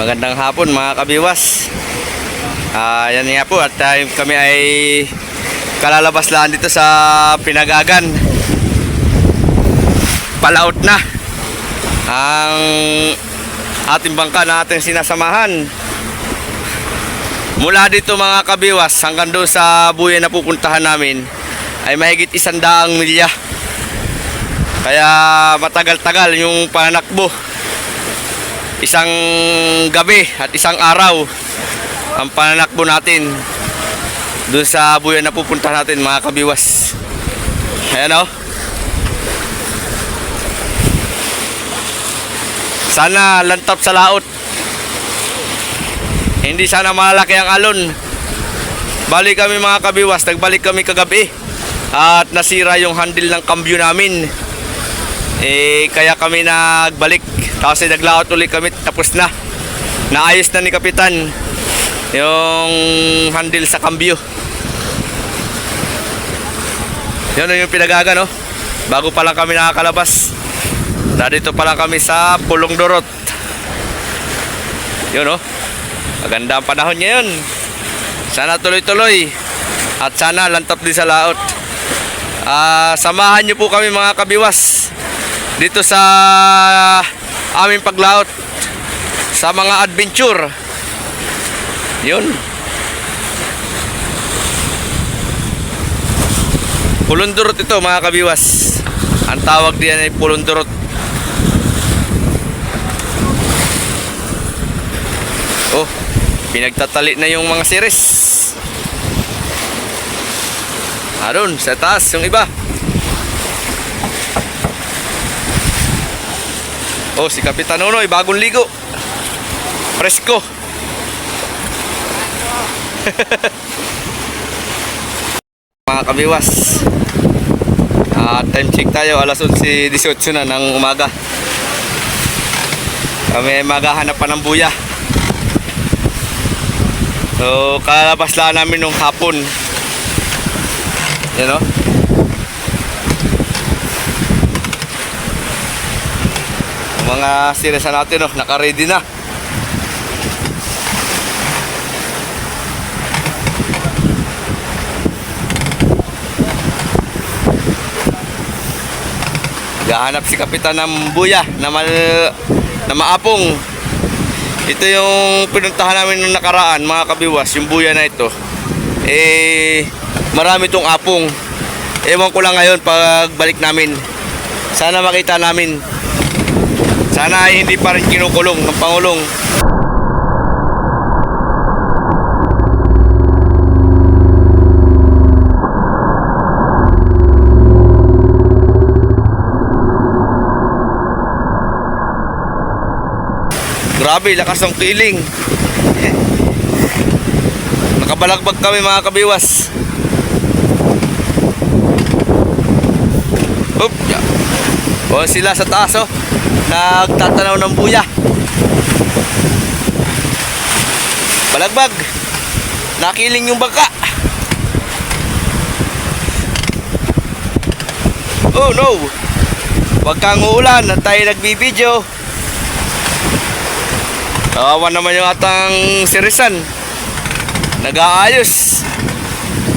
Magandang hapon mga kabiwas. Ah, yan nga po at ah, kami ay kalalabas lang dito sa Pinagagan. Palaot na ang ating bangka na ating sinasamahan. Mula dito mga kabiwas hanggang doon sa buhay na pupuntahan namin ay mahigit isandaang milya. Kaya matagal-tagal yung panakbo isang gabi at isang araw ang pananakbo natin doon sa buyan na pupunta natin mga kabiwas. Ayan o sana lantap sa laot. Hindi sana malaki ang alon. Balik kami mga kabiwas. Nagbalik kami kagabi at nasira yung handle ng kambyo namin eh kaya kami nagbalik. Tapos ay naglaot ulit kami. Tapos na. Naayos na ni kapitan yung handle sa kambyo. Yun yung pinagaga no bago pa lang kami nakakalabas. Dito pa lang kami sa Pulong Dorot. Yun no maganda ang panahon ngayon. Sana tuloy-tuloy. At sana lantap din sa laot. Ah, samahan niyo po kami mga kabiwas dito sa aming paglaot sa mga adventure. Yun. Pulundurot ito mga kabiwas. Ang tawag diyan ay pulundurot. Oh, pinagtatali na yung mga series. Aron, sa taas yung iba. Oh, si Kapitan Nonoy, bagong ligo. Presko. Mga kabiwas. Ah, time check tayo, alas 11.18 na ng umaga. Kami ay maghahanap pa ng buya. So, kalabas lang namin nung hapon. Yan o. mga siresa natin, oh, naka-ready na. Gahanap si Kapitan ng buya na, mal, na maapong. Ito yung pinuntahan namin nung nakaraan, mga kabiwas, yung buya na ito. Eh, marami tong apong. Ewan ko lang ngayon pag balik namin. Sana makita namin. Sana ay hindi pa rin kinukulong ng Pangulong. Grabe, lakas ng kiling. Nakabalagbag kami mga kabiwas. Oop. O sila sa taas oh. Nagtatanaw ng buya. Balagbag. Nakiling yung bangka. Oh no. Huwag kang uulan at tayo nagbibideo. Kawawa naman yung atang sirisan. Nag-aayos.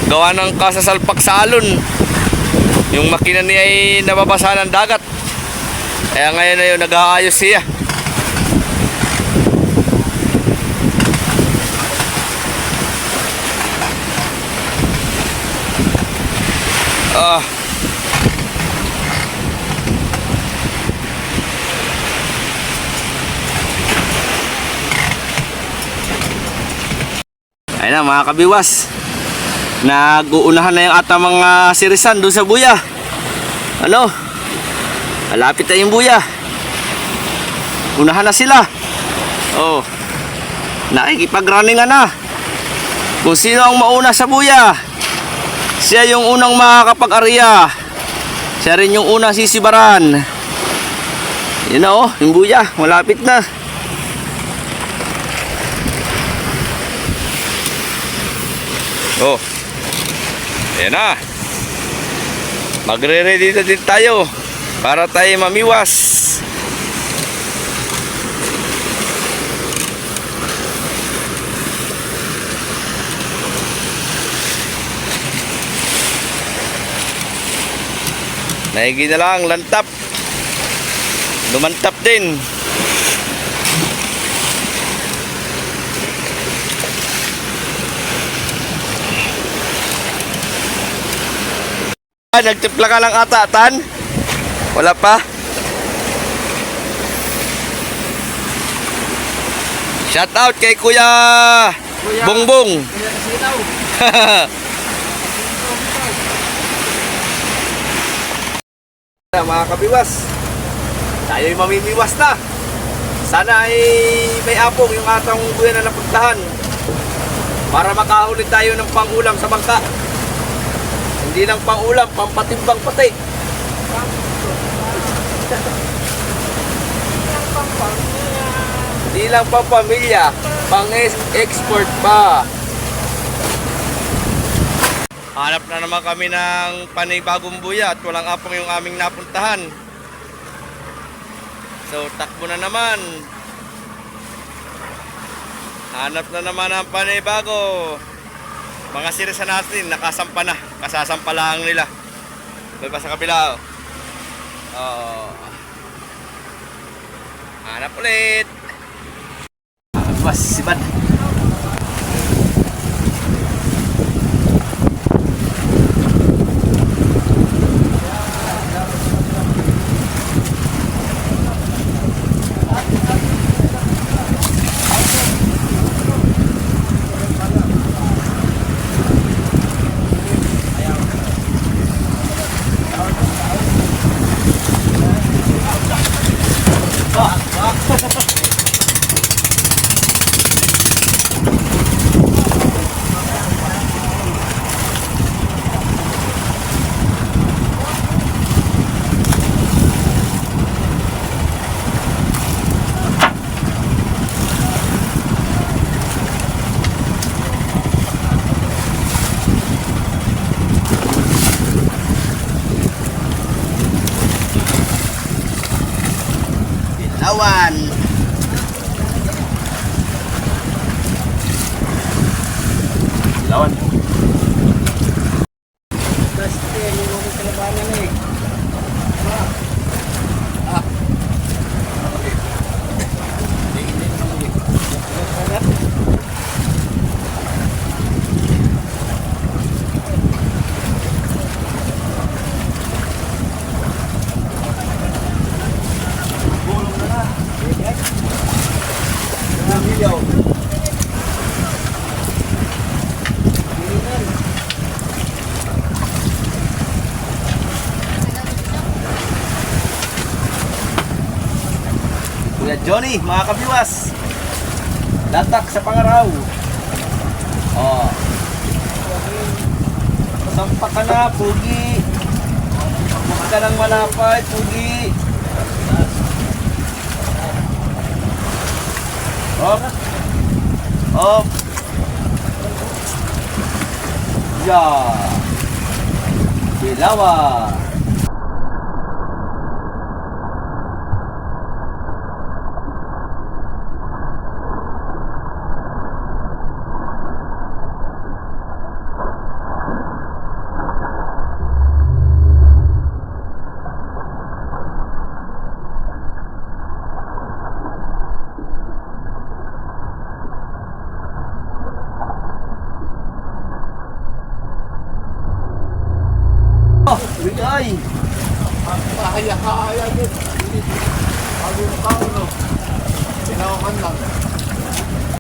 Gawa ng kasasalpak sa alon. Yung makina niya ay nababasa ng dagat. Kaya ngayon na yun, nag-aayos siya. Ah. Ayun na mga kabiwas. Nag-uunahan na yung ata mga sirisan doon sa buya. Ano? Malapit na yung buya. Unahan na sila. Oh. Nakikipag-running na. Kung sino ang mauna sa buya, siya yung unang makakapag-ariya. Siya rin yung unang sisibaran. Yun na oh, yung buya. Malapit na. Oh. Ayan na. Magre-ready na din tayo para tayo mamiwas. Naigi na lang lantap. Lumantap din. Ah, Nagtipla ka lang ata tan. Wala pa? Shout out kay Kuya, Kuya. Bongbong. Kaya sitaw. mga kabiwas, tayo'y mamimiwas na. Sana ay may apong yung atang buya na napuntahan para makahuli tayo ng pangulam sa bangka. Hindi lang pangulam, pampatimbang pati. Hindi lang pang pamilya, pang export pa. Hanap na naman kami ng panibagong buya at walang apong yung aming napuntahan. So, takbo na naman. Hanap na naman ang panibago. Mga sirisa natin, nakasampa na. Kasasampa lang nila. Doon pa sa kabila. Oh. Oh. Hanap ulit. Mas, าวันแล้ววัน Johnny, mga kabiwas. Latak sa pangaraw. Oh. Sampa ka na, pugi. Huwag ka nang malapay, pugi. Op. Op. Ya. Bilawa. Oh,